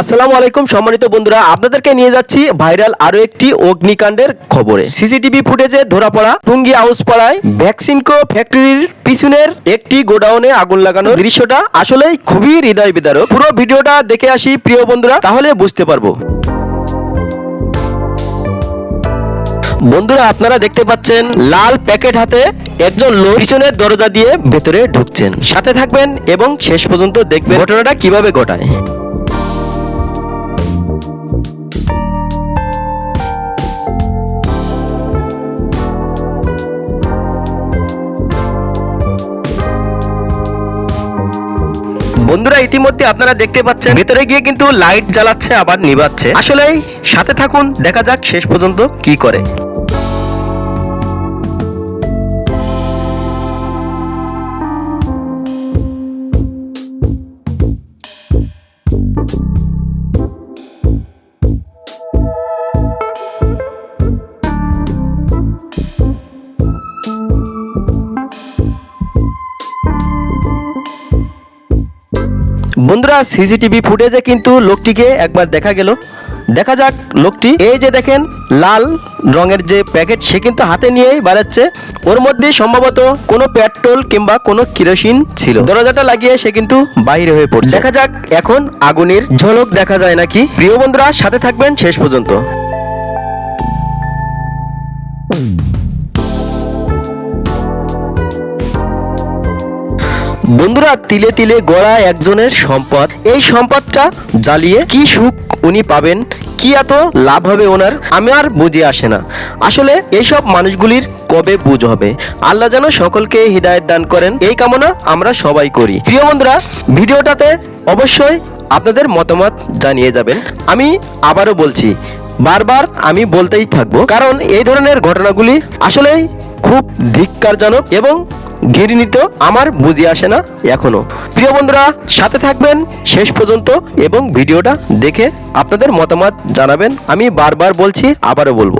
আসসালামু আলাইকুম সম্মানিত বন্ধুরা, আপনাদেরকে নিয়ে যাচ্ছি ভাইরাল আরও একটি অগ্নিকাণ্ডের খবরে। সিসিটিভি ফুটেজে ধরা পড়া টুঙ্গি হাউস পাড়ায় ভ্যাকসিনকো ফ্যাক্টরির পিছনের একটি গোডাউনে আগুন লাগানো দৃশ্যটা আসলেই খুবই হৃদয় বিদারক পুরো ভিডিওটা দেখে আসি, প্রিয় বন্ধুরা, তাহলে বুঝতে পারব। বন্ধুরা, আপনারা দেখতে পাচ্ছেন লাল প্যাকেট হাতে একজন লোক পিছনের দরজা দিয়ে ভেতরে ঢুকছেন। সাথে থাকবেন এবং শেষ পর্যন্ত দেখবেন ঘটনাটা কীভাবে ঘটায়। বন্ধুরা, ইতিমধ্যে আপনারা দেখতে পাচ্ছেন, ভেতরে গিয়ে কিন্তু লাইট জ্বালাচ্ছে, আবার নিভাচ্ছে। আসলে সাথে থাকুন, দেখা যাক শেষ পর্যন্ত কি করে। বন্ধুরা সিসিটিভি ফুটেজে কিন্তু লোকটিকে একবার দেখা গেল। দেখা যাক লোকটি এই যে দেখেন, লাল রঙের যে প্যাকেট, সে কিন্তু হাতে নিয়েই বাড়াচ্ছে। ওর মধ্যে সম্ভবত কোনো পেট্রোল কিংবা কোনো কিরোসিন ছিল। দরজাটা লাগিয়ে সে কিন্তু বাইরে হয়ে পড়ছে। দেখা যাক এখন আগুনের ঝলক দেখা যায় নাকি। প্রিয় বন্ধুরা, সাথে থাকবেন শেষ পর্যন্ত। বন্ধুরা, তিলে তিলে গড়া একজনের সম্পদ। এই সম্পদটা জ্বালিয়ে কি সুখ উনি পাবেন, কি এত লাভ হবে ওনার, আমি আর বুঝে আসে না। আসলে এইসব মানুষগুলির কবে বুঝ হবে? আল্লাহ যেন সকলকে হৃদায়ত দান করেন, এই কামনা আমরা সবাই করি। প্রিয় বন্ধুরা, ভিডিওটাতে অবশ্যই আপনাদের মতামত জানিয়ে যাবেন। আমি আবারও বলছি, বারবার আমি বলতেই থাকব, কারণ এই ধরনের ঘটনাগুলি আসলেই খুব ধিক্কারজনক এবং ঘৃণিত আমার বুঝে আসে না এখনও। প্রিয় বন্ধুরা, সাথে থাকবেন শেষ পর্যন্ত এবং ভিডিওটা দেখে আপনাদের মতামত জানাবেন। আমি বারবার বলছি, আবারও বলব।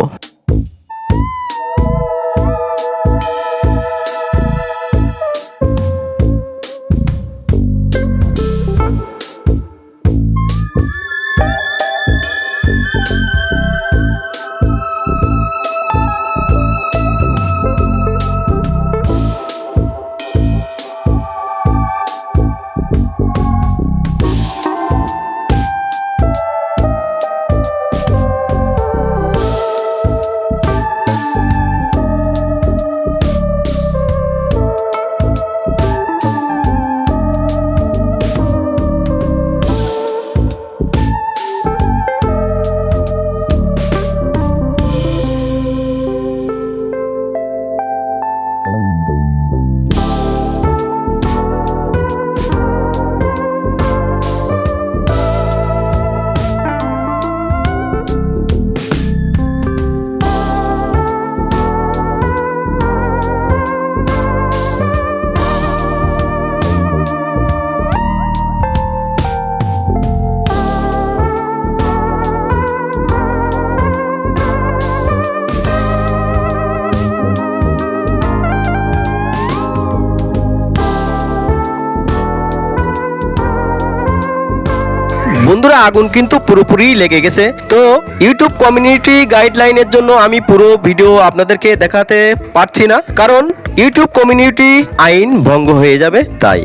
বন্ধুরা, আগুন কিন্তু পুরোপুরি লেগে গেছে। তো ইউটিউব কমিউনিটি গাইডলাইনের জন্য আমি পুরো ভিডিও আপনাদেরকে দেখাতে পারছি না, কারণ ইউটিউব কমিউনিটি আইন ভঙ্গ হয়ে যাবে, তাই।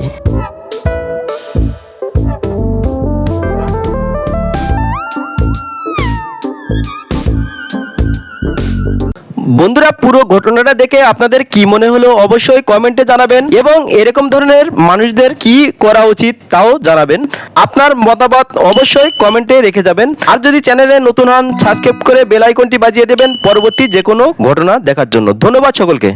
বন্ধুরা, পুরো ঘটনাটা দেখে আপনাদের কি মনে হলো অবশ্যই কমেন্টে জানাবেন এবং এরকম ধরনের মানুষদের কি করা উচিত তাও জানাবেন। আপনার মতামত অবশ্যই কমেন্টে রেখে যাবেন। আর যদি চ্যানেলে নতুন হন, সাবস্ক্রাইব করে বেল আইকনটি বাজিয়ে দেবেন। পরবর্তী যে কোনো ঘটনা দেখার জন্য। ধন্যবাদ সকলকে।